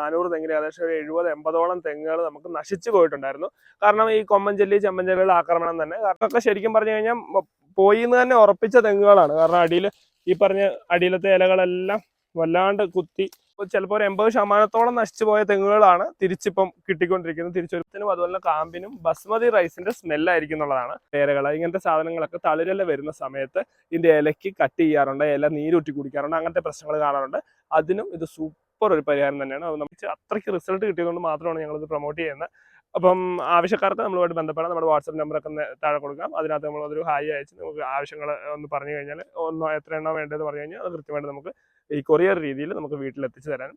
നാനൂറ് തെങ്ങിൽ ഏകദേശം ഒരു എഴുപത് എൺപതോളം തെങ്ങുകൾ നമുക്ക് നശിച്ചു പോയിട്ടുണ്ടായിരുന്നു. കാരണം ഈ കൊമ്പൻചെല്ലി ചെമ്പൻചെല്ലികളുടെ ആക്രമണം തന്നെ. അതൊക്കെ ശരിക്കും പറഞ്ഞു കഴിഞ്ഞാൽ പോയി എന്ന് തന്നെ ഉറപ്പിച്ച തെങ്ങുകളാണ്. കാരണം അടിയിൽ ഈ പറഞ്ഞ അടിയിലത്തെ ഇലകളെല്ലാം വല്ലാണ്ട് കുത്തി. ചിലപ്പോൾ ഒരു എൺപത് ശതമാനത്തോളം നശിച്ചു പോയ തെങ്ങുകളാണ് തിരിച്ചിപ്പം കിട്ടിക്കൊണ്ടിരിക്കുന്നത്. തിരിച്ചൊരുത്തിനും അതുപോലെ കാമ്പിനും ബസ്മതി റൈസിന്റെ സ്മെല്ലായിരിക്കും എന്നുള്ളതാണ് പേരകൾ. ഇങ്ങനത്തെ സാധനങ്ങളൊക്കെ തളിരല വരുന്ന സമയത്ത് ഇതിന്റെ ഇലയ്ക്ക് കട്ട് ചെയ്യാറുണ്ട് ഇല നീരൂറ്റി കുടിക്കാറുണ്ട് അങ്ങനത്തെ പ്രശ്നങ്ങൾ കാണാറുണ്ട്. അതിനും ഇത് സൂപ്പർ ഒരു പരിഹാരം തന്നെയാണ്. അത് നമുക്ക് അത്രയ്ക്ക് റിസൾട്ട് കിട്ടിയതുകൊണ്ട് മാത്രമാണ് ഞങ്ങൾ ഇത് പ്രൊമോട്ട് ചെയ്യുന്നത്. അപ്പം ആവശ്യക്കാർക്ക് നമ്മളുമായിട്ട് ബന്ധപ്പെടാം. നമ്മുടെ വാട്സപ്പ് നമ്പറൊക്കെ താഴെ കൊടുക്കാം. അതിനകത്ത് നമ്മൾ അതൊരു ഹായ് അയച്ച് നമുക്ക് ആവശ്യങ്ങൾ ഒന്ന് പറഞ്ഞു കഴിഞ്ഞാൽ ഒന്ന് എത്ര എണ്ണോ വേണ്ടതെന്ന് പറഞ്ഞു കഴിഞ്ഞാൽ അത് കൃത്യമായിട്ട് നമുക്ക് ഈ കൊറിയർ രീതിയിൽ നമുക്ക് വീട്ടിൽ എത്തിച്ചു തരാൻ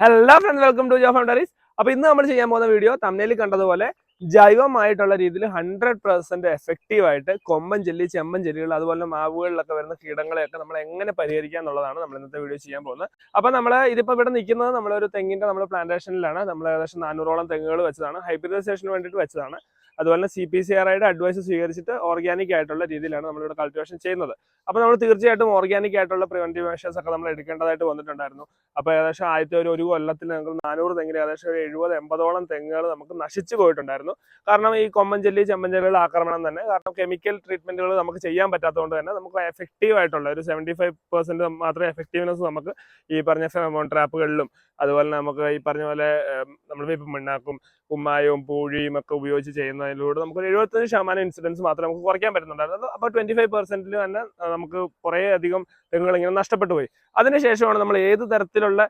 hello friends welcome to Jo foundries അപ്പൊ ഇന്ന് നമ്മൾ ചെയ്യാൻ പോകുന്ന വീഡിയോ തമ്മിൽ കണ്ടതുപോലെ ജൈവമായിട്ടുള്ള രീതിയിൽ ഹൺഡ്രഡ് പെർസെന്റ് എഫക്റ്റീവ് ആയിട്ട് കൊമ്പൻ ചെല്ലി ചെമ്പൻ ചെല്ലികൾ അതുപോലെ മാവുകളിലൊക്കെ വരുന്ന കീടങ്ങളെയൊക്കെ നമ്മൾ എങ്ങനെ പരിഹരിക്കുക എന്നുള്ളതാണ് നമ്മൾ ഇന്നത്തെ വീഡിയോ ചെയ്യാൻ പോകുന്നത്. അപ്പൊ നമ്മൾ ഇതിപ്പോ ഇവിടെ നിൽക്കുന്നത് നമ്മളൊരു തെങ്ങിന്റെ നമ്മൾ പ്ലാന്റേഷനിലാണ് നമ്മൾ ഏകദേശം നാനൂറോളം തെങ്ങുകൾ വെച്ചതാണ്. ഹൈബ്രിഡൈസേഷന് വേണ്ടിയിട്ട് വെച്ചതാണ്. അതുപോലെ തന്നെ സി പി സി ആർ ഐയുടെ അഡ്വൈസ് സ്വീകരിച്ചിട്ട് ഓർഗാനിക് ആയിട്ടുള്ള രീതിയിലാണ് നമ്മളിവിടെ കൾട്ടിവേഷൻ ചെയ്യുന്നത്. അപ്പോൾ നമ്മൾ തീർച്ചയായിട്ടും ഓർഗാനിക് ആയിട്ടുള്ള പ്രിവെന്റീവ് മെഷേഴ്സ് ഒക്കെ നമ്മൾ എടുക്കേണ്ടതായിട്ട് വന്നിട്ടുണ്ടായിരുന്നു. അപ്പോൾ ഏകദേശം ആദ്യത്തെ ഒരു ഒരു കൊല്ലത്തിൽ നമുക്ക് നാനൂറ് തെങ്ങിൽ ഏകദേശം ഒരു എഴുപത് എൺപതോളം തെങ്ങുകൾ നമുക്ക് നശിച്ചു പോയിട്ടുണ്ടായിരുന്നു. കാരണം ഈ കൊമ്പഞ്ചെല്ലി ചെമ്പൻചെല്ലികളുടെ ആക്രമണം തന്നെ കാരണം കെമിക്കൽ ട്രീറ്റ്മെന്റുകൾ നമുക്ക് ചെയ്യാൻ പറ്റാത്തതുകൊണ്ട് തന്നെ നമുക്ക് എഫക്റ്റീവ് ആയിട്ടുള്ള ഒരു സെവന്റി ഫൈവ് പെർസെന്റ് മാത്രമേ എഫക്റ്റീവ്നെസ് നമുക്ക് ഈ പറഞ്ഞ ഫെമോൺ ട്രാപ്പുകളിലും അതുപോലെ നമുക്ക് ഈ പറഞ്ഞ പോലെ നമ്മൾ ഇപ്പം മണ്ണാക്കും കുമ്മായവും പൂഴിയും ഒക്കെ ഉപയോഗിച്ച് ചെയ്യുന്നതിലൂടെ നമുക്ക് ഒരു എഴുപത്തഞ്ച് ശതമാനം ഇൻസിഡൻസ് മാത്രമേ നമുക്ക് കുറയ്ക്കാൻ പറ്റുന്നുണ്ടായിരുന്നു. അപ്പോൾ ട്വന്റി ഫൈവ് പെർസെന്റിൽ തന്നെ നമുക്ക് കുറേ അധികം തെങ്ങുകൾ ഇങ്ങനെ നഷ്ടപ്പെട്ടു പോയി. അതിനുശേഷമാണ് നമ്മൾ ഏത് തരത്തിലുള്ള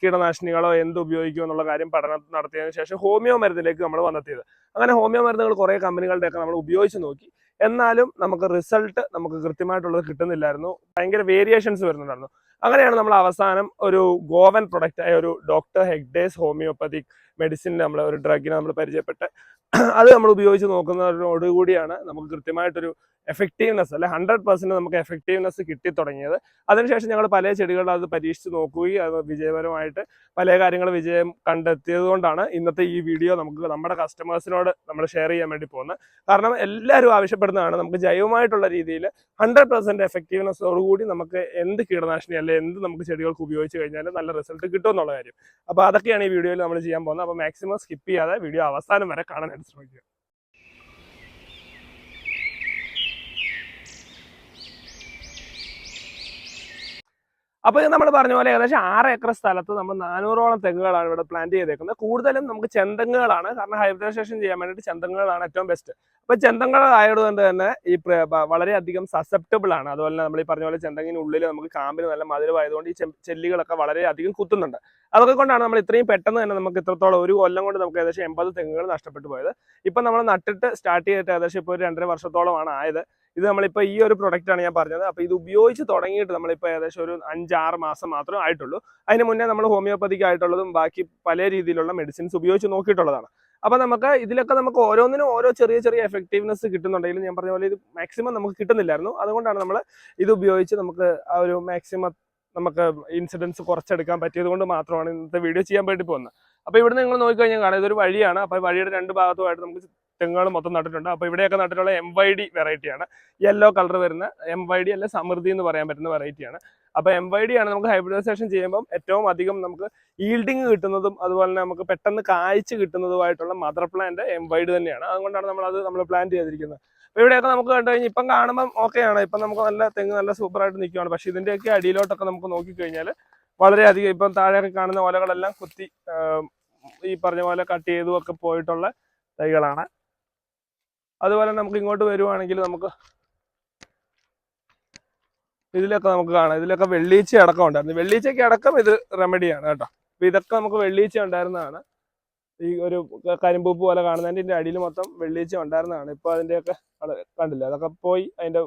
കീടനാശിനികളോ എന്ത് ഉപയോഗിക്കും എന്നുള്ള കാര്യം പഠനം നടത്തിയതിനു ശേഷം ഹോമിയോ മരുന്നിലേക്ക് നമ്മൾ വന്നെത്തിയത്. അങ്ങനെ ഹോമിയോ മരുന്നുകൾ കുറേ കമ്പനികളുടെയൊക്കെ നമ്മൾ ഉപയോഗിച്ച് നോക്കി. എന്നാലും നമുക്ക് റിസൾട്ട് നമുക്ക് കൃത്യമായിട്ടുള്ളത് കിട്ടുന്നില്ലായിരുന്നു. ഭയങ്കര വേരിയേഷൻസ് വരുന്നുണ്ടായിരുന്നു. അങ്ങനെയാണ് നമ്മൾ അവസാനം ഒരു ഗോവൻ പ്രൊഡക്റ്റ് ആയ ഒരു ഡോക്ടർ ഹെഗ്ഡേസ് ഹോമിയോപ്പതിക് മെഡിസിൻ നമ്മൾ ഒരു ഡ്രഗിനെ നമ്മൾ പരിചയപ്പെട്ട് അത് നമ്മൾ ഉപയോഗിച്ച് നോക്കുന്നതോടുകൂടിയാണ് നമുക്ക് കൃത്യമായിട്ടൊരു എഫക്റ്റീവ്നെസ് അല്ലെ ഹൺഡ്രഡ് പെർസെന്റ് നമുക്ക് എഫക്റ്റീവ്നെസ് കിട്ടി തുടങ്ങിയത്. അതിനുശേഷം ഞങ്ങൾ പല ചെടികൾ അത് പരീക്ഷിച്ച് നോക്കുകയും അത് വിജയപരമായിട്ട് പല കാര്യങ്ങൾ വിജയം കണ്ടെത്തിയത് കൊണ്ടാണ് ഇന്നത്തെ ഈ വീഡിയോ നമുക്ക് നമ്മുടെ കസ്റ്റമേഴ്സിനോട് നമ്മൾ ഷെയർ ചെയ്യാൻ വേണ്ടി പോകുന്നത്. കാരണം എല്ലാവരും ആവശ്യപ്പെടുന്നതാണ് നമുക്ക് ജൈവമായിട്ടുള്ള രീതിയിൽ ഹൺഡ്രഡ് പെർസെന്റ് എഫക്റ്റീവ്നെസ്സോടുകൂടി നമുക്ക് എന്ത് കീടനാശിനി അല്ലെ എന്ത് നമുക്ക് ചെടികൾക്ക് ഉപയോഗിച്ച് കഴിഞ്ഞാൽ നല്ല റിസൾട്ട് കിട്ടും എന്നുള്ള കാര്യം. അപ്പോൾ അതൊക്കെയാണ് ഈ വീഡിയോയിൽ നമ്മൾ ചെയ്യാൻ പോകുന്നത്. അപ്പോൾ മാക്സിമം സ്കിപ്പ് ചെയ്യാതെ വീഡിയോ അവസാനം വരെ കാണാനായിട്ട് ശ്രമിക്കുക അപ്പോൾ നമ്മൾ പറഞ്ഞ പോലെ ഏകദേശം ആറ് ഏക്കർ സ്ഥലത്ത് നമ്മൾ നാനൂറോളം തെങ്ങുകളാണ് ഇവിടെ പ്ലാന്റ് ചെയ്തേക്കുന്നത്. കൂടുതലും നമുക്ക് ചെന്തങ്ങുകളാണ്. കാരണം ഹൈബ്രിഡൈസേഷൻ ചെയ്യാൻ വേണ്ടിയിട്ട് ചെന്തങ്ങുകളാണ് ഏറ്റവും ബെസ്റ്റ് അപ്പോൾ ചെന്തങ്ങൾ ആയതുകൊണ്ട് തന്നെ ഈ വളരെയധികം സസെപ്റ്റബിൾ ആണ്. അതുപോലെ നമ്മൾ ഈ പറഞ്ഞ പോലെ ചെന്തങ്ങിനുള്ളിൽ നമുക്ക് കാമ്പിന് നല്ല മധുരമായതുകൊണ്ട് ഈ ചെല്ലികളൊക്കെ വളരെയധികം കുത്തുന്നുണ്ട്. അതൊക്കെ കൊണ്ടാണ് നമ്മൾ ഇത്രയും പെട്ടെന്ന് തന്നെ നമുക്ക് ഇത്രത്തോളം ഒരു കൊല്ലം കൊണ്ട് നമുക്ക് ഏകദേശം എൺപത് തെങ്ങുകൾ നഷ്ടപ്പെട്ടു പോയത്. ഇപ്പം നമ്മൾ നട്ടിട്ട് സ്റ്റാർട്ട് ചെയ്തിട്ട് ഏകദേശം ഇപ്പോൾ ഒരു രണ്ടര വർഷത്തോളമാണ് ആയത്. ഇത് നമ്മളിപ്പോൾ ഈ ഒരു പ്രൊഡക്റ്റ് ആണ് ഞാൻ പറഞ്ഞത്. അപ്പോൾ ഇത് ഉപയോഗിച്ച് തുടങ്ങിയിട്ട് നമ്മളിപ്പോൾ ഏകദേശം ഒരു അഞ്ചാറ് മാസം മാത്രമേ ആയിട്ടുള്ളൂ. അതിന് മുന്നേ നമ്മൾ ഹോമിയോപ്പതിക്ക് ആയിട്ടുള്ളതും ബാക്കി പല രീതിയിലുള്ള മെഡിസിൻസ് ഉപയോഗിച്ച് നോക്കിയിട്ടുള്ളതാണ്. അപ്പോൾ നമുക്ക് ഇതിലൊക്കെ നമുക്ക് ഓരോന്നിനും ഓരോ ചെറിയ ചെറിയ എഫക്റ്റീവ്നെസ് കിട്ടുന്നുണ്ടെങ്കിലും ഞാൻ പറഞ്ഞ പോലെ ഇത് മാക്സിമം നമുക്ക് കിട്ടുന്നില്ലായിരുന്നു. അതുകൊണ്ടാണ് നമ്മൾ ഇത് ഉപയോഗിച്ച് നമുക്ക് ആ ഒരു മാക്സിമം നമുക്ക് ഇൻസിഡൻസ് കുറച്ചെടുക്കാൻ പറ്റിയത് കൊണ്ട് മാത്രമാണ് ഇന്നത്തെ വീഡിയോ ചെയ്യാൻ വേണ്ടി പോകുന്നത്. അപ്പോൾ ഇവിടെ നിങ്ങൾ നോക്കിക്കഴിഞ്ഞാൽ കാണാം ഇതൊരു വഴിയാണ്. അപ്പോൾ വഴിയുടെ രണ്ട് ഭാഗത്തുമായിട്ട് നമുക്ക് തെങ്ങുകൾ മൊത്തം നട്ടിട്ടുണ്ട്. അപ്പോൾ ഇവിടെയൊക്കെ നട്ടിട്ടുള്ള എം വൈ ഡി വെറൈറ്റിയാണ് യെല്ലോ കളർ വരുന്ന എം വൈ ഡി അല്ലെ സമൃദ്ധി എന്ന് പറയാൻ പറ്റുന്ന വെറൈറ്റിയാണ് അപ്പോൾ എം വൈ ഡി ആണ് നമുക്ക് ഹൈബ്രിഡൈസേഷൻ ചെയ്യുമ്പോൾ ഏറ്റവും അധികം നമുക്ക് ഈൽഡിങ് കിട്ടുന്നതും അതുപോലെ തന്നെ നമുക്ക് പെട്ടെന്ന് കായ്ച്ച് കിട്ടുന്നതുമായിട്ടുള്ള mother plant M Y D തന്നെയാണ്. അതുകൊണ്ടാണ് നമ്മൾ അത് നമ്മൾ പ്ലാന്റ് ചെയ്തിരിക്കുന്നത് അപ്പോൾ ഇവിടെയൊക്കെ നമുക്ക് കണ്ടു കഴിഞ്ഞാൽ ഇപ്പം കാണുമ്പം ഓക്കെയാണ് ഇപ്പം നമുക്ക് നല്ല തെങ്ങ് നല്ല സൂപ്പറായിട്ട് നിൽക്കുകയാണ് പക്ഷേ ഇതിന്റെയൊക്കെ അടിയിലോട്ടൊക്കെ നമുക്ക് നോക്കിക്കഴിഞ്ഞാൽ വളരെയധികം ഇപ്പം താഴെയൊക്കെ കാണുന്ന ഓലകളെല്ലാം കുത്തി ഈ പറഞ്ഞ പോലെ കട്ട് ചെയ്തും ഒക്കെ പോയിട്ടുള്ള തൈകളാണ്. അതുപോലെ നമുക്ക് ഇങ്ങോട്ട് വരുവാണെങ്കിൽ നമുക്ക് ഇതിലൊക്കെ നമുക്ക് കാണാം. ഇതിലൊക്കെ വെള്ളീച്ച അടക്കം ഉണ്ടായിരുന്നു വെള്ളീച്ചയ്ക്ക് അടക്കം ഇത് റെമഡിയാണ് കേട്ടോ. അപ്പൊ ഇതൊക്കെ നമുക്ക് വെള്ളീച്ച ഉണ്ടായിരുന്നതാണ്. ഈ ഒരു കരിമ്പൂപ്പ് പോലെ കാണുന്നതിന്റെ അടിയിൽ മൊത്തം വെള്ളിയിച്ച ഉണ്ടായിരുന്നതാണ്. ഇപ്പൊ അതിന്റെയൊക്കെ ഒക്കെ കണ്ടില്ല? അതൊക്കെ പോയി അതിന്റെ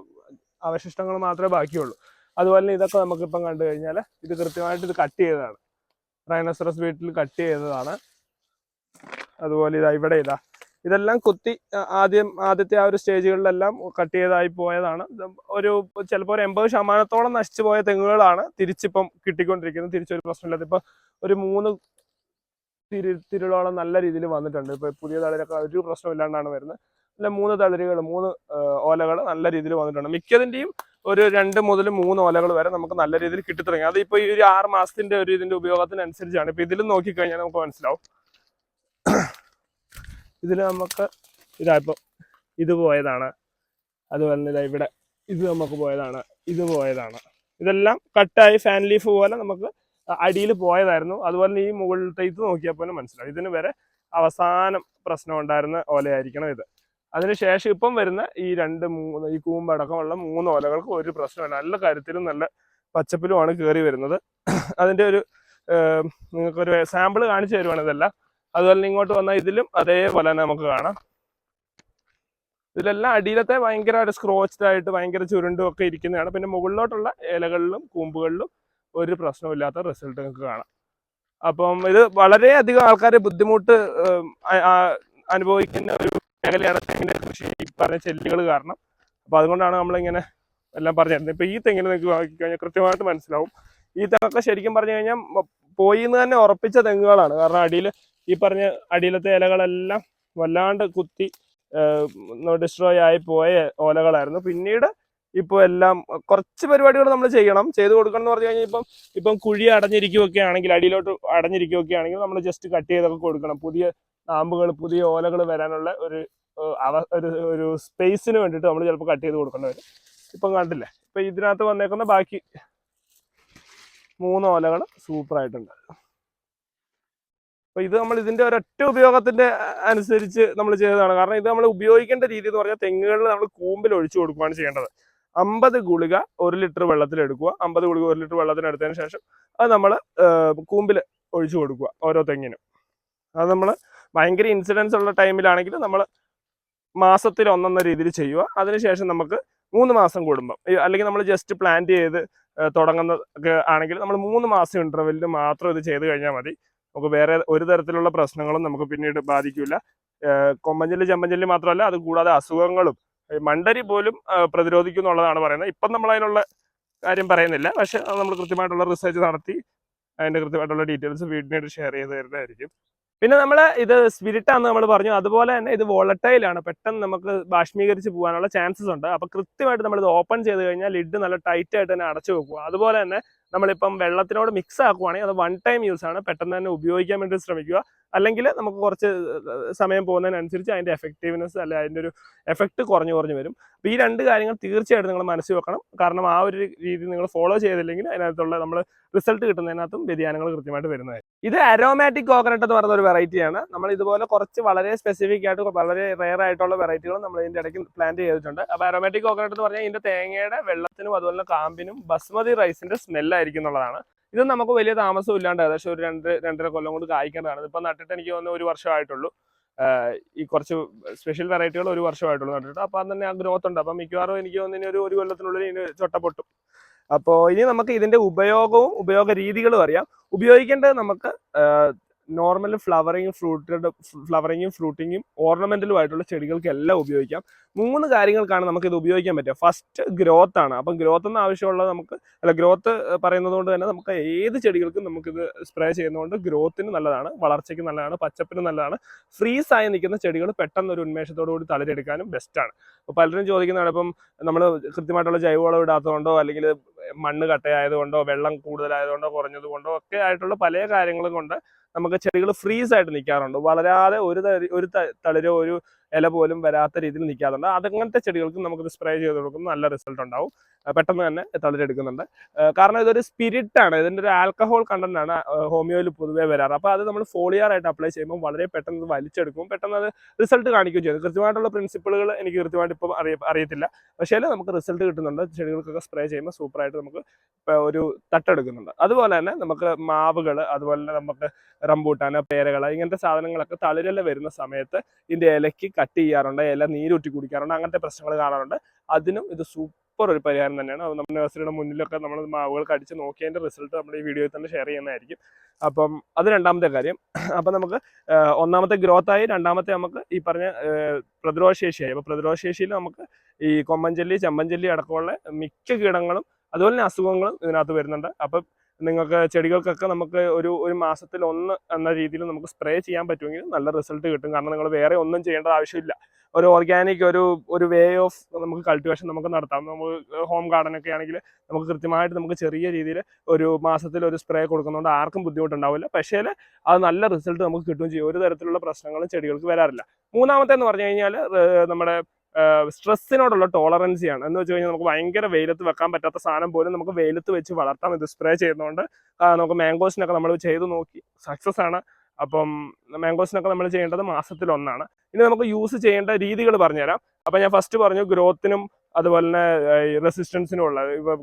അവശിഷ്ടങ്ങൾ മാത്രമേ ബാക്കിയുള്ളൂ. അതുപോലെ ഇതൊക്കെ നമുക്കിപ്പം കണ്ടു കഴിഞ്ഞാൽ ഇത് കൃത്യമായിട്ട് ഇത് കട്ട് ചെയ്തതാണ്. റൈനോസറസ് വീട്ടിൽ കട്ട് ചെയ്തതാണ്. അതുപോലെ ഇതാ ഇവിടെ ഇതാ. ഇതെല്ലാം കുത്തി ആദ്യം ആദ്യത്തെ ആ ഒരു സ്റ്റേജുകളിലെല്ലാം കട്ട് ചെയ്തായി പോയതാണ്. ഒരു ചിലപ്പോൾ ഒരു എൺപത് ശതമാനത്തോളം നശിച്ചു പോയ തെങ്ങുകളാണ് തിരിച്ചിപ്പം കിട്ടിക്കൊണ്ടിരിക്കുന്നത്. തിരിച്ചൊരു പ്രശ്നമില്ലാത്ത ഇപ്പം ഒരു മൂന്ന് തിരി തിരുളോളം നല്ല രീതിയിൽ വന്നിട്ടുണ്ട്. ഇപ്പൊ പുതിയ തളിരൊക്കെ ഒരു പ്രശ്നമില്ലാണ്ടാണ് വരുന്നത്. അല്ല മൂന്ന് തളിരുകൾ മൂന്ന് ഓലകൾ നല്ല രീതിയിൽ വന്നിട്ടുണ്ട്. മിക്കതിന്റെയും ഒരു രണ്ട് മുതൽ മൂന്ന് ഓലകൾ വരെ നമുക്ക് നല്ല രീതിയിൽ കിട്ടിത്തുടങ്ങി. അത് ഇപ്പോൾ ഈ ഒരു ആറ് മാസത്തിന്റെ ഒരു ഇതിന്റെ ഉപയോഗത്തിനനുസരിച്ചാണ്. ഇപ്പൊ ഇതിലും നോക്കിക്കഴിഞ്ഞാൽ നമുക്ക് മനസ്സിലാവും. ഇതിൽ നമുക്ക് ഇതാ ഇപ്പൊ ഇത് പോയതാണ്. അതുപോലെ തന്നെ ഇവിടെ ഇത് നമുക്ക് പോയതാണ്. ഇത് പോയതാണ്. ഇതെല്ലാം കട്ടായി ഫാൻ ലീഫ് പോലെ നമുക്ക് അടിയിൽ പോയതായിരുന്നു. അതുപോലെ ഈ മുകളിലത്തെ ഇത് നോക്കിയപ്പോൾ മനസ്സിലാവും. ഇതിന് വരെ അവസാനം പ്രശ്നം ഉണ്ടായിരുന്ന ഓലയായിരിക്കണം ഇത്. അതിനുശേഷം ഇപ്പം വരുന്ന ഈ രണ്ട് മൂന്ന് ഈ കൂമ്പടക്കമുള്ള മൂന്ന് ഓലകൾക്ക് ഒരു പ്രശ്നമില്ല. നല്ല കരുത്തിലും നല്ല പച്ചപ്പിലുമാണ് കയറി വരുന്നത്. അതിന്റെ ഒരു നിങ്ങൾക്കൊരു സാമ്പിൾ കാണിച്ചു തരുവാണ് ഇതെല്ലാം. അതുപോലെ തന്നെ ഇങ്ങോട്ട് വന്നാൽ ഇതിലും അതേപോലെ തന്നെ നമുക്ക് കാണാം. ഇതിലെല്ലാം അടിയിലത്തെ ഭയങ്കരമായിട്ട് സ്ക്രോച്ച്ഡ് ആയിട്ട് ഭയങ്കര ചുരുണ്ടും ഒക്കെ ഇരിക്കുന്നതാണ്. പിന്നെ മുകളിലോട്ടുള്ള ഇലകളിലും കൂമ്പുകളിലും ഒരു പ്രശ്നമില്ലാത്ത റിസൾട്ട് നിങ്ങൾക്ക് കാണാം. അപ്പം ഇത് വളരെയധികം ആൾക്കാരെ ബുദ്ധിമുട്ട് അനുഭവിക്കുന്ന ഒരു മേഖലയാണ് തെങ്ങിന്റെ കൃഷി ഈ പറഞ്ഞ ചെല്ലുകൾ കാരണം. അപ്പോൾ അതുകൊണ്ടാണ് നമ്മളിങ്ങനെ എല്ലാം പറഞ്ഞു തരുന്നത് ഈ തെങ്ങിൽ നിങ്ങൾക്ക് നോക്കിക്കഴിഞ്ഞാൽ കൃത്യമായിട്ട് മനസ്സിലാവും. ഈ തെങ്ങൊക്കെ ശരിക്കും പറഞ്ഞു കഴിഞ്ഞാൽ പോയി എന്ന് തന്നെ ഉറപ്പിച്ച തെങ്ങുകളാണ്. കാരണം അടിയിൽ ഈ പറഞ്ഞ അടിയിലത്തെ ഇലകളെല്ലാം വല്ലാണ്ട് കുത്തി ഡിസ്ട്രോയ് ആയി പോയ ഓലകളായിരുന്നു. പിന്നീട് ഇപ്പോൾ എല്ലാം കുറച്ച് പരിപാടികൾ നമ്മൾ ചെയ്യണം. ചെയ്ത് കൊടുക്കണം എന്ന് പറഞ്ഞു കഴിഞ്ഞാൽ ഇപ്പം ഇപ്പം കുഴി അടഞ്ഞിരിക്കുകയൊക്കെ ആണെങ്കിൽ അടിയിലോട്ട് അടഞ്ഞിരിക്കുകയൊക്കെ ആണെങ്കിൽ നമ്മൾ ജസ്റ്റ് കട്ട് ചെയ്തൊക്കെ കൊടുക്കണം. പുതിയ നാമ്പുകൾ പുതിയ ഓലകൾ വരാനുള്ള ഒരു ഒരു ഒരു സ്പേസിന് വേണ്ടിയിട്ട് നമ്മൾ ചിലപ്പോൾ കട്ട് ചെയ്ത് കൊടുക്കേണ്ടി വരും. ഇപ്പം കണ്ടില്ലേ? ഇപ്പം ഇതിനകത്ത് വന്നേക്കുന്ന ബാക്കി മൂന്ന് ഓലകൾ സൂപ്പർ ആയിട്ടുണ്ട്. അപ്പൊ ഇത് നമ്മൾ ഇതിന്റെ ഒരൊറ്റ ഉപയോഗത്തിന്റെ അനുസരിച്ച് നമ്മൾ ചെയ്തതാണ്. കാരണം ഇത് നമ്മൾ ഉപയോഗിക്കേണ്ട രീതി എന്ന് പറഞ്ഞാൽ തെങ്ങുകളിൽ നമ്മൾ കൂമ്പിൽ ഒഴിച്ചു കൊടുക്കുകയാണ് ചെയ്യേണ്ടത്. അമ്പത് ഗുളിക ഒരു ലിറ്റർ വെള്ളത്തിൽ എടുക്കുക. അമ്പത് ഗുളിക ഒരു ലിറ്റർ വെള്ളത്തിന് എടുത്തതിന് ശേഷം അത് നമ്മൾ കൂമ്പിൽ ഒഴിച്ചു കൊടുക്കുക ഓരോ തെങ്ങിനും. അത് നമ്മൾ ഭയങ്കര ഇൻസിഡൻസ് ഉള്ള ടൈമിലാണെങ്കിൽ നമ്മൾ മാസത്തിൽ ഒന്നെന്ന രീതിയിൽ ചെയ്യുക. അതിനുശേഷം നമുക്ക് മൂന്ന് മാസം കൂടുമ്പം അല്ലെങ്കിൽ നമ്മൾ ജസ്റ്റ് പ്ലാന്റ് ചെയ്ത് തുടങ്ങുന്ന ആണെങ്കിൽ നമ്മൾ മൂന്ന് മാസം ഇന്റർവെല്ലിൽ മാത്രം ഇത് ചെയ്ത് കഴിഞ്ഞാൽ മതി. നമുക്ക് വേറെ ഒരു തരത്തിലുള്ള പ്രശ്നങ്ങളും നമുക്ക് പിന്നീട് ബാധിക്കില്ല കൊമ്പഞ്ചല്ലി ചെമ്പഞ്ചല്ലി മാത്രമല്ല അത് കൂടാതെ അസുഖങ്ങളും മണ്ടരി പോലും പ്രതിരോധിക്കും എന്നുള്ളതാണ് പറയുന്നത്. ഇപ്പം നമ്മൾ അതിനുള്ള കാര്യം പറയുന്നില്ല. പക്ഷെ നമ്മൾ കൃത്യമായിട്ടുള്ള റിസർച്ച് നടത്തി അതിന്റെ കൃത്യമായിട്ടുള്ള ഡീറ്റെയിൽസ് വീടിനായിട്ട് ഷെയർ ചെയ്ത് തരുന്നതായിരിക്കും. പിന്നെ നമ്മൾ ഇത് സ്പിരിറ്റാന്ന് നമ്മൾ പറഞ്ഞു. അതുപോലെ തന്നെ ഇത് ആണ്. പെട്ടെന്ന് നമുക്ക് ബാഷ്മീകരിച്ച് പോകാനുള്ള ചാൻസസ് ഉണ്ട്. അപ്പോൾ കൃത്യമായിട്ട് നമ്മൾ ഇത് ഓപ്പൺ ചെയ്ത് കഴിഞ്ഞാൽ ലിഡ് നല്ല ടൈറ്റ് ആയിട്ട് തന്നെ അടച്ചു വെക്കുക. അതുപോലെ തന്നെ നമ്മളിപ്പം വെള്ളത്തിനോട് മിക്സ് ആക്കുവാണെങ്കിൽ അത് വൺ ടൈം യൂസ് ആണ്. പെട്ടെന്ന് തന്നെ ഉപയോഗിക്കാൻ വേണ്ടി ശ്രമിക്കുക. അല്ലെങ്കിൽ നമുക്ക് കുറച്ച് സമയം പോകുന്നതിനനുസരിച്ച് അതിന്റെ എഫക്റ്റീവ്നെസ് അല്ലെ അതിന്റെ ഒരു എഫക്റ്റ് കുറഞ്ഞു കുറഞ്ഞു വരും. അപ്പോൾ ഈ രണ്ട് കാര്യങ്ങൾ തീർച്ചയായിട്ടും നിങ്ങൾ മനസ്സിൽ വെക്കണം. കാരണം ആ ഒരു രീതി നിങ്ങൾ ഫോളോ ചെയ്തില്ലെങ്കിൽ അതിനകത്തുള്ള നമ്മൾ റിസൾട്ട് കിട്ടുന്നതിനകത്തും വ്യതിയാനങ്ങൾ കൃത്യമായിട്ട് വരുന്നതായിരിക്കും. ഇത് അരോമാറ്റിക് കോക്കനട്ട് എന്ന് പറയുന്ന ഒരു വെറൈറ്റിയാണ് നമ്മൾ ഇതുപോലെ കുറച്ച് വളരെ സ്പെസിഫിക് ആയിട്ട് വളരെ റെയർ ആയിട്ടുള്ള വെറൈറ്റികൾ നമ്മൾ ഇതിന്റെ ഇടയ്ക്ക് പ്ലാന്റ് ചെയ്തിട്ടുണ്ട്. അപ്പോൾ അരോമാറ്റിക് കോക്കനട്ട് എന്ന് പറഞ്ഞാൽ ഇതിന്റെ തേങ്ങയുടെ വെള്ളത്തിനും അതുപോലെ കാമ്പിനും ബസ്മതി റൈസിന്റെ സ്മെല്ലായിരിക്കും എന്നുള്ളതാണ്. ഇത് നമുക്ക് വലിയ താമസം ഇല്ലാണ്ട് ഏകദേശം ഒരു രണ്ട് രണ്ടര കൊല്ലം കൊണ്ട് കായ്ക്കേണ്ടതാണ് ഇപ്പം നട്ടിട്ട് എനിക്ക് തോന്നുന്നു ഒരു വർഷമായിട്ടുള്ളൂ. ഈ കുറച്ച് സ്പെഷ്യൽ വെറൈറ്റികൾ ഒരു വർഷമായിട്ടുള്ളൂ നട്ടിട്ട്. അപ്പം അത് തന്നെ ആ ഗ്രോത്ത് ഉണ്ട്. അപ്പം മിക്കവാറും എനിക്ക് തോന്നുന്നു ഇനി ഒരു ഒരു കൊല്ലത്തിനുള്ളിൽ ഇതിന് ചൊട്ട പൊട്ടും അപ്പോൾ ഇനി നമുക്ക് ഇതിന്റെ ഉപയോഗവും ഉപയോഗ രീതികളും അറിയാം. ഉപയോഗിക്കേണ്ടത് നമുക്ക് നോർമൽ ഫ്ലവറിങ് ഫ്രൂട്ടഡ് ഫ്ലവറിങ്ങും ഫ്രൂട്ടിങ്ങും ഓർണമെന്റലും ആയിട്ടുള്ള ചെടികൾക്ക് എല്ലാം ഉപയോഗിക്കാം. മൂന്ന് കാര്യങ്ങൾക്കാണ് നമുക്ക് ഇത് ഉപയോഗിക്കാൻ പറ്റുക. ഫസ്റ്റ് ഗ്രോത്ത് ആണ്. അപ്പം ഗ്രോത്ത് എന്ന ആവശ്യമുള്ളത് നമുക്ക് അല്ല ഗ്രോത്ത് പറയുന്നത് കൊണ്ട് തന്നെ നമുക്ക് ഏത് ചെടികൾക്കും നമുക്കിത് സ്പ്രേ ചെയ്യുന്നതുകൊണ്ട് ഗ്രോത്തിന് നല്ലതാണ് വളർച്ചയ്ക്ക് നല്ലതാണ് പച്ചപ്പിന് നല്ലതാണ്. ഫ്രീസ് ആയി നിൽക്കുന്ന ചെടികൾ പെട്ടെന്ന് ഒരു ഉന്മേഷത്തോടു കൂടി തളിരെടുക്കാനും ബെസ്റ്റാണ് അപ്പോൾ പലരും ചോദിക്കുന്നതാണ് ഇപ്പം നമ്മൾ കൃത്യമായിട്ടുള്ള ജൈവവളം ഇടാത്തതുകൊണ്ടോ അല്ലെങ്കിൽ മണ്ണ് കട്ടയായതുകൊണ്ടോ വെള്ളം കൂടുതലായതുകൊണ്ടോ കുറഞ്ഞതുകൊണ്ടോ ഒക്കെ ആയിട്ടുള്ള പല കാര്യങ്ങളും കൊണ്ട് നമുക്ക് ചെടികൾ ഫ്രീസ് ആയിട്ട് നിൽക്കാറുണ്ട്. വളരാതെ ഒരു ഒരു തളിരോ ഒരു ഇല പോലും വരാത്ത രീതിയിൽ നിൽക്കാറുണ്ട്. അതങ്ങനത്തെ ചെടികൾക്ക് നമുക്ക് സ്പ്രേ ചെയ്ത് കൊടുക്കുമ്പോൾ നല്ല റിസൾട്ട് ഉണ്ടാവും. പെട്ടെന്ന് തന്നെ തളിരെടുക്കുന്നുണ്ട്. കാരണം ഇതൊരു സ്പിരിറ്റ് ആണ്. ഇതിന്റെ ഒരു ആൽക്കഹോൾ കണ്ടന്റ് ആണ് ഹോമിയോയിൽ പൊതുവേ വരാറ്. അപ്പോൾ അത് നമ്മൾ ഫോളിയർ ആയിട്ട് അപ്ലൈ ചെയ്യുമ്പോൾ വളരെ പെട്ടെന്ന് വലിച്ചെടുക്കും പെട്ടെന്ന് അത് റിസൾട്ട് കാണിക്കുകയും ചെയ്യും. കൃത്യമായിട്ടുള്ള പ്രിൻസിപ്പിളുകൾ എനിക്ക് കൃത്യമായിട്ട് ഇപ്പം അറിയ അറിയത്തില്ല. പക്ഷേ നമുക്ക് റിസൾട്ട് കിട്ടുന്നുണ്ട്. ചെടികൾക്കൊക്കെ സ്പ്രേ ചെയ്യുമ്പോൾ സൂപ്പറായിട്ട് നമുക്ക് ഒരു തട്ടെടുക്കുന്നുണ്ട്. അതുപോലെ തന്നെ നമുക്ക് മാവുകൾ അതുപോലെ തന്നെ നമുക്ക് റംബൂട്ടാന് പേരകൾ ഇങ്ങനത്തെ സാധനങ്ങളൊക്കെ തളിരല വരുന്ന സമയത്ത് ഇതിന്റെ ഇലയ്ക്ക് കട്ട് ചെയ്യാറുണ്ട് ഇല നീരൂറ്റി കുടിക്കാറുണ്ട് അങ്ങനത്തെ പ്രശ്നങ്ങൾ കാണാറുണ്ട്. അതിനും ഇത് സൂപ്പർ ഒരു പരിഹാരം തന്നെയാണ്. അത് നമ്മുടെ നഴ്സറിയുടെ മുന്നിലൊക്കെ നമ്മൾ മാവുകൾക്ക് അടിച്ച് നോക്കിയതിന്റെ റിസൾട്ട് നമ്മൾ ഈ വീഡിയോയിൽ തന്നെ ഷെയർ ചെയ്യുന്നതായിരിക്കും. അപ്പം അത് രണ്ടാമത്തെ കാര്യം. അപ്പം നമുക്ക് ഒന്നാമത്തെ ഗ്രോത്ത് ആയി രണ്ടാമത്തെ നമുക്ക് ഈ പറഞ്ഞ പ്രതിരോധശേഷിയായി അപ്പോൾ പ്രതിരോധശേഷിയിൽ നമുക്ക് ഈ കൊമ്മഞ്ചല്ലി ചെമ്പഞ്ചല്ലി അടക്കമുള്ള മിക്ക കീടങ്ങളും അതുപോലെ തന്നെ അസുഖങ്ങളും ഇതിനകത്ത് വരുന്നുണ്ട്. അപ്പം നിങ്ങൾക്ക് ചെടികൾക്കൊക്കെ നമുക്ക് ഒരു ഒരു മാസത്തിൽ ഒന്ന് എന്ന രീതിയിൽ നമുക്ക് സ്പ്രേ ചെയ്യാൻ പറ്റുമെങ്കിൽ നല്ല റിസൾട്ട് കിട്ടും. കാരണം നിങ്ങൾ വേറെ ഒന്നും ചെയ്യേണ്ട ആവശ്യമില്ല. ഒരു ഓർഗാനിക് ഒരു ഒരു വേ ഓഫ് നമുക്ക് കൾട്ടിവേഷൻ നമുക്ക് നടത്താം. നമുക്ക് ഹോം ഗാർഡൻ ഒക്കെ ആണെങ്കിൽ നമുക്ക് കൃത്യമായിട്ട് നമുക്ക് ചെറിയ രീതിയിൽ ഒരു മാസത്തിൽ ഒരു സ്പ്രേ കൊടുക്കുന്നതുകൊണ്ട് ആർക്കും ബുദ്ധിമുട്ടുണ്ടാവില്ല. പക്ഷേ അത് നല്ല റിസൾട്ട് നമുക്ക് കിട്ടുകയും ചെയ്യും. ഒരു തരത്തിലുള്ള പ്രശ്നങ്ങളും ചെടികൾക്ക് വരാറില്ല. മൂന്നാമത്തെ എന്ന് പറഞ്ഞു കഴിഞ്ഞാൽ നമ്മുടെ സ്ട്രെസ്സിനോടുള്ള ടോളറൻസിയാണ് എന്ന് വെച്ച് കഴിഞ്ഞാൽ നമുക്ക് ഭയങ്കര വെയിലത്ത് വെക്കാൻ പറ്റാത്ത സാധനം പോലും നമുക്ക് വെയിലത്ത് വെച്ച് വളർത്താം ഇത് സ്പ്രേ ചെയ്യുന്നതുകൊണ്ട് നമുക്ക് മാംഗോസിനൊക്കെ നമ്മൾ ചെയ്ത് നോക്കി. സക്സസ് ആണ്. അപ്പം മാംഗോസിനൊക്കെ നമ്മൾ ചെയ്യേണ്ടത് മാസത്തിൽ ഒന്നാണ് ഇനി നമുക്ക് യൂസ് ചെയ്യേണ്ട രീതികൾ പറഞ്ഞുതരാം. അപ്പം ഞാൻ ഫസ്റ്റ് പറഞ്ഞു ഗ്രോത്തിനും അതുപോലെ തന്നെ റെസിസ്റ്റൻസിനുള്ള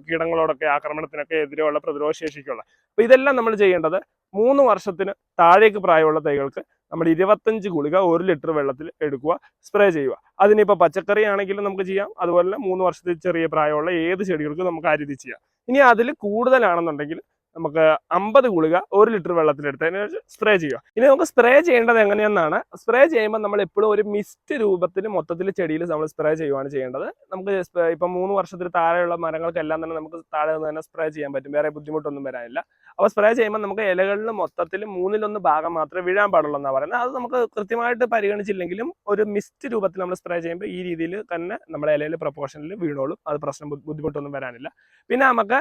കീടങ്ങളോടൊക്കെ ആക്രമണത്തിനൊക്കെ എതിരെയുള്ള പ്രതിരോധ ശേഷിക്കുള്ള. അപ്പൊ ഇതെല്ലാം നമ്മൾ ചെയ്യേണ്ടത് മൂന്ന് വർഷത്തിന് താഴേക്ക് പ്രായമുള്ള തൈകൾക്ക് നമ്മൾ ഇരുപത്തഞ്ച് ഗുളിക ഒരു ലിറ്റർ വെള്ളത്തിൽ എടുക്കുക സ്പ്രേ ചെയ്യുക. അതിനിപ്പോൾ പച്ചക്കറി ആണെങ്കിലും നമുക്ക് ചെയ്യാം. അതുപോലെ തന്നെ മൂന്ന് വർഷത്തിൽ ചെറിയ പ്രായമുള്ള ഏത് ചെടികൾക്കും നമുക്ക് ആ രീതി ചെയ്യാം. ഇനി അതിൽ കൂടുതലാണെന്നുണ്ടെങ്കിൽ നമുക്ക് അമ്പത് ഗുളിക ഒരു ലിറ്റർ വെള്ളത്തിലെടുത്തതിന് സ്പ്രേ ചെയ്യുക. ഇനി നമുക്ക് സ്പ്രേ ചെയ്യേണ്ടത് എങ്ങനെയെന്നാണ് സ്പ്രേ ചെയ്യുമ്പോൾ നമ്മൾ എപ്പോഴും ഒരു മിസ്റ്റ് രൂപത്തിൽ മൊത്തത്തിൽ ചെടിയിൽ നമ്മൾ സ്പ്രേ ചെയ്യുവാണ് ചെയ്യേണ്ടത്. നമുക്ക് ഇപ്പം മൂന്ന് വർഷത്തിൽ താഴെയുള്ള മരങ്ങൾക്കെല്ലാം തന്നെ നമുക്ക് താഴെ നിന്ന് തന്നെ സ്പ്രേ ചെയ്യാൻ പറ്റും. വേറെ ബുദ്ധിമുട്ടൊന്നും വരാനില്ല. അപ്പോൾ സ്പ്രേ ചെയ്യുമ്പോൾ നമുക്ക് ഇലകളിൽ മൊത്തത്തിൽ മൂന്നിലൊന്ന് ഭാഗം മാത്രമേ വീഴാൻ പാടുള്ളൂ എന്നാണ് പറയുന്നത്. അത് നമുക്ക് കൃത്യമായിട്ട് പരിഗണിച്ചില്ലെങ്കിലും ഒരു മിസ്റ്റ് രൂപത്തിൽ നമ്മൾ സ്പ്രേ ചെയ്യുമ്പോൾ ഈ രീതിയിൽ തന്നെ നമ്മുടെ ഇലയിൽ പ്രപ്പോർഷനിൽ വീണോളും. അത് പ്രശ്നം ബുദ്ധിമുട്ടൊന്നും വരാനില്ല. പിന്നെ നമുക്ക്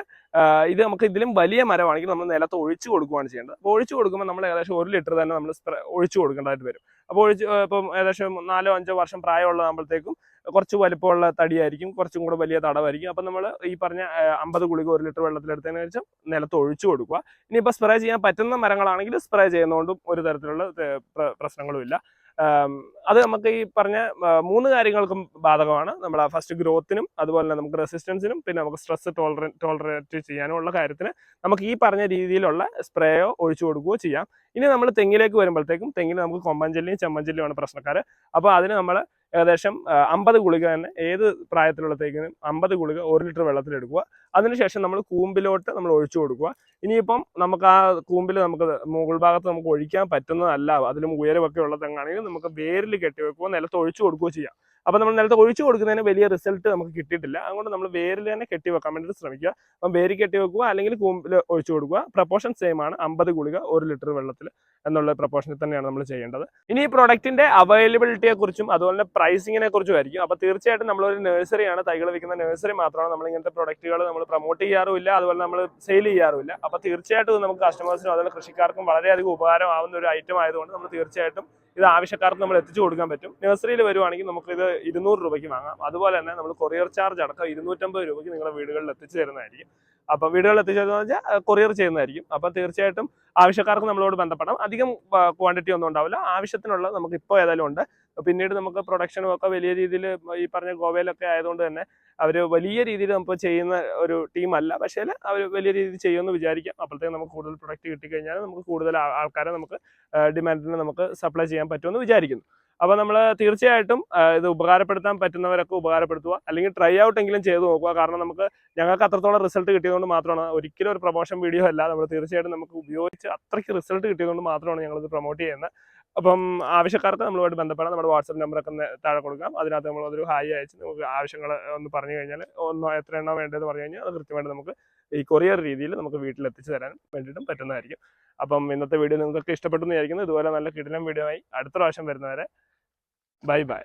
ഇത് നമുക്ക് ഇതിലും വലിയ മരമാണെങ്കിൽ നമ്മൾ നിലത്ത് ഒഴിച്ചു കൊടുക്കുകയാണ് ചെയ്യേണ്ടത്. അപ്പോൾ ഒഴിച്ചു കൊടുക്കുമ്പോൾ നമ്മൾ ഏകദേശം ഒരു ലിറ്റർ തന്നെ നമ്മൾ ഒഴിച്ചു കൊടുക്കേണ്ടതായിട്ട് വരും. അപ്പോൾ ഒഴിച്ച് ഇപ്പം ഏകദേശം നാലോ അഞ്ചോ വർഷം പ്രായമുള്ളതാകുമ്പോഴത്തേക്കും കുറച്ച് വലിപ്പമുള്ള തടിയായിരിക്കും കുറച്ചും കൂടെ വലിയ തടവായിരിക്കും. അപ്പം നമ്മൾ ഈ പറഞ്ഞ അമ്പത് ഗുളിക ഒരു ലിറ്റർ വെള്ളത്തിലെടുത്തതിന് ശേഷം നിലത്ത് ഒഴിച്ചു കൊടുക്കുക. ഇനിയിപ്പോൾ സ്പ്രേ ചെയ്യാൻ പറ്റുന്ന മരങ്ങളാണെങ്കിൽ സ്പ്രേ ചെയ്യുന്നതുകൊണ്ടും ഒരു തരത്തിലുള്ള പ്രശ്നങ്ങളും ഇല്ല. അത് നമുക്ക് ഈ പറഞ്ഞ മൂന്ന് കാര്യങ്ങൾക്കും ബാധകമാണ്. നമ്മൾ ഫസ്റ്റ് ഗ്രോത്തിനും അതുപോലെ തന്നെ നമുക്ക് റെസിസ്റ്റൻസിനും പിന്നെ നമുക്ക് സ്ട്രെസ് ടോളറ ടോളറേറ്റ് ചെയ്യാനും ഉള്ള കാര്യത്തിന് നമുക്ക് ഈ പറഞ്ഞ രീതിയിലുള്ള സ്പ്രേയോ ഒഴിച്ചു കൊടുക്കുകയോ ചെയ്യാം. ഇനി നമ്മൾ തെങ്ങിലേക്ക് വരുമ്പോഴത്തേക്കും തെങ്ങിന് നമുക്ക് കൊമ്പഞ്ചല്ലിയും ചെമ്മഞ്ചല്ലിയുമാണ് പ്രശ്നക്കാർ അപ്പോൾ അതിന് നമ്മൾ ഏകദേശം അമ്പത് ഗുളിക തന്നെ ഏത് പ്രായത്തിലുള്ള തേക്കിനും അമ്പത് ഗുളിക ഒരു ലിറ്റർ വെള്ളത്തിലെടുക്കുക. അതിനുശേഷം നമ്മൾ കൂമ്പിലോട്ട് നമ്മൾ ഒഴിച്ചു കൊടുക്കുക. ഇനിയിപ്പം നമുക്ക് ആ കൂമ്പിൽ നമുക്ക് മുകൾ ഭാഗത്ത് നമുക്ക് ഒഴിക്കാൻ പറ്റുന്നതല്ല. അതിലും ഉയരമൊക്കെ ഉള്ള തെങ്ങാണെങ്കിൽ നമുക്ക് വേരിൽ കെട്ടിവെക്കുകയോ നിലത്ത് ഒഴിച്ചു കൊടുക്കുകയോ ചെയ്യാം. അപ്പോൾ നമ്മൾ നിലത്ത് ഒഴിച്ചു കൊടുക്കുന്നതിന് വലിയ റിസൾട്ട് നമുക്ക് കിട്ടിയിട്ടില്ല. അതുകൊണ്ട് നമ്മൾ വേരിൽ തന്നെ കെട്ടി വെക്കാൻ വേണ്ടിയിട്ട് ശ്രമിക്കുക. അപ്പം വേരി കെട്ടി വെക്കുക അല്ലെങ്കിൽ കൂമ്പിൽ ഒഴിച്ചു കൊടുക്കുക. പ്രപ്പോർഷൻ സെയിം ആണ്. അമ്പത് ഗുളിക ഒരു ലിറ്റർ വെള്ളത്തിൽ എന്നുള്ള പ്രപ്പോർഷനിൽ തന്നെയാണ് നമ്മൾ ചെയ്യേണ്ടത്. ഇനി ഈ പ്രോഡക്റ്റിന്റെ അവൈലബിലിറ്റിയെ കുറിച്ചും അതുപോലെ തന്നെ പ്രൈസിങ്ങിനെ കുറിച്ചും ആയിരിക്കും. അപ്പോൾ തീർച്ചയായിട്ടും നമ്മളൊരു നഴ്സറിയാണ് തൈകൾ വിൽക്കുന്ന നഴ്സറി മാത്രമാണ് നമ്മൾ ഇങ്ങനത്തെ പ്രൊഡക്റ്റുകൾ നമ്മൾ പ്രൊമോട്ട് ചെയ്യാറുമില്ല അതുപോലെ നമ്മൾ സെയിൽ ചെയ്യാറുമില്ല. അപ്പോൾ തീർച്ചയായിട്ടും നമുക്ക് കസ്റ്റമേഴ്സിനും അതുപോലെ കൃഷിക്കാർക്കും വളരെയധികം ഉപകാരമാവുന്ന ഒരു ഐറ്റം ആയതുകൊണ്ട് നമ്മൾ തീർച്ചയായിട്ടും ഇത് ആവശ്യക്കാർക്ക് നമ്മൾ എത്തിച്ചു കൊടുക്കാൻ പറ്റും. നഴ്സറിയിൽ വരുവാണെങ്കിൽ ഇത് ഇരുന്നൂറ് രൂപയ്ക്ക് വാങ്ങാം. അതുപോലെ തന്നെ നമ്മൾ കൊറിയർ ചാർജ് അടക്കം ഇരുന്നൂറ്റമ്പത് രൂപയ്ക്ക് നിങ്ങളുടെ വീടുകളിൽ എത്തിച്ചു തരുന്നതായിരിക്കും. അപ്പം വീടുകളിൽ എത്തിച്ചു തരുന്നത് വെച്ചാൽ കൊറിയർ ചെയ്യുന്നതായിരിക്കും. അപ്പം തീർച്ചയായിട്ടും ആവശ്യക്കാർക്ക് നമ്മളോട് ബന്ധപ്പെടാം. അധികം ക്വാണ്ടിറ്റി ഒന്നും ഉണ്ടാവില്ല. ആവശ്യത്തിനുള്ള നമുക്ക് ഇപ്പോൾ ഏതായാലും ഉണ്ട്. പിന്നീട് നമുക്ക് പ്രൊഡക്ഷനും ഒക്കെ വലിയ രീതിയിൽ ഈ പറഞ്ഞ ഗോവയിലൊക്കെ ആയതുകൊണ്ട് തന്നെ അവർ വലിയ രീതിയിൽ നമുക്ക് ചെയ്യുന്ന ഒരു ടീം അല്ല. പക്ഷേ അവർ വലിയ രീതിയിൽ ചെയ്യുമെന്ന് വിചാരിക്കാം. അപ്പോഴത്തേക്ക് നമുക്ക് കൂടുതൽ പ്രൊഡക്റ്റ് കിട്ടിക്കഴിഞ്ഞാൽ നമുക്ക് കൂടുതൽ ആൾക്കാരെ നമുക്ക് ഡിമാൻഡിന് നമുക്ക് സപ്ലൈ ചെയ്യാൻ പറ്റുമെന്ന് വിചാരിക്കുന്നു. അപ്പോൾ നമ്മൾ തീർച്ചയായിട്ടും ഇത് ഉപകാരപ്പെടുത്താൻ പറ്റുന്നവരൊക്കെ ഉപകാരപ്പെടുത്തുക. അല്ലെങ്കിൽ ട്രൈ ഔട്ട് എങ്കിലും ചെയ്ത് നോക്കുക. കാരണം നമുക്ക് ഞങ്ങൾക്ക് അത്രത്തോളം റിസൾട്ട് കിട്ടിയതുകൊണ്ട് മാത്രമാണ്. ഒരിക്കലും ഒരു പ്രൊമോഷൻ വീഡിയോ അല്ല. നമ്മൾ തീർച്ചയായിട്ടും നമുക്ക് ഉപയോഗിച്ച് അത്രയ്ക്ക് റിസൾട്ട് കിട്ടിയതുകൊണ്ട് മാത്രമാണ് ഞങ്ങളിത് പ്രൊമോട്ട് ചെയ്യുന്നത്. അപ്പം ആവശ്യക്കാർക്ക് നമ്മളുമായിട്ട് ബന്ധപ്പെടാം. നമ്മുടെ വാട്സപ്പ് നമ്പറൊക്കെ താഴെ കൊടുക്കാം. അതിനകത്ത് നമ്മൾ അതൊരു ഹായ് അയച്ച് നമുക്ക് ആവശ്യങ്ങൾ ഒന്ന് പറഞ്ഞു കഴിഞ്ഞാൽ ഒന്നോ എത്ര എണ്ണം വേണ്ടതെന്ന് പറഞ്ഞു കഴിഞ്ഞാൽ അത് കൃത്യമായിട്ട് നമുക്ക് ഈ കൊറിയർ രീതിയിൽ നമുക്ക് വീട്ടിൽ എത്തിച്ചു തരാൻ വേണ്ടിയിട്ടും പറ്റുന്നതായിരിക്കും. അപ്പം ഇന്നത്തെ വീഡിയോ നിങ്ങൾക്ക് ഇഷ്ടപ്പെട്ടു എന്ന് വിചാരിക്കുന്നു. ഇതുപോലെ നല്ല കിടിലം വീഡിയോ ആയി അടുത്ത പ്രാവശ്യം വരുന്നവരെ ബൈ ബൈ.